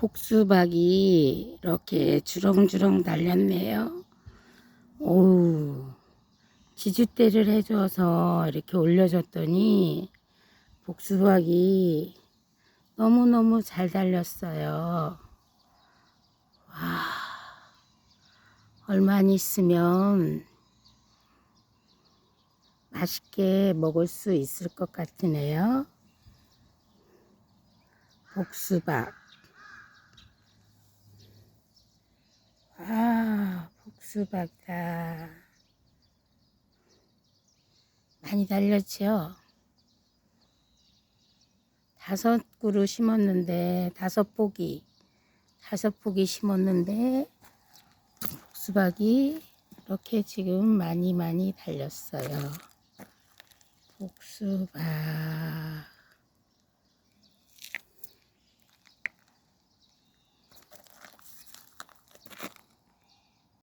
복수박이 이렇게 주렁주렁 달렸네요. 오우, 지주대를 해줘서 이렇게 올려줬더니 복수박이 너무너무 잘 달렸어요. 와, 얼마 안 있으면 맛있게 먹을 수 있을 것 같으네요. 복수박. 아, 복 수박이다. 많이 달렸죠? 다섯 그루 심었는데, 다섯 포기, 다섯 포기 심었는데, 복수박이 이렇게 지금 많이 많이 달렸어요. 복수박.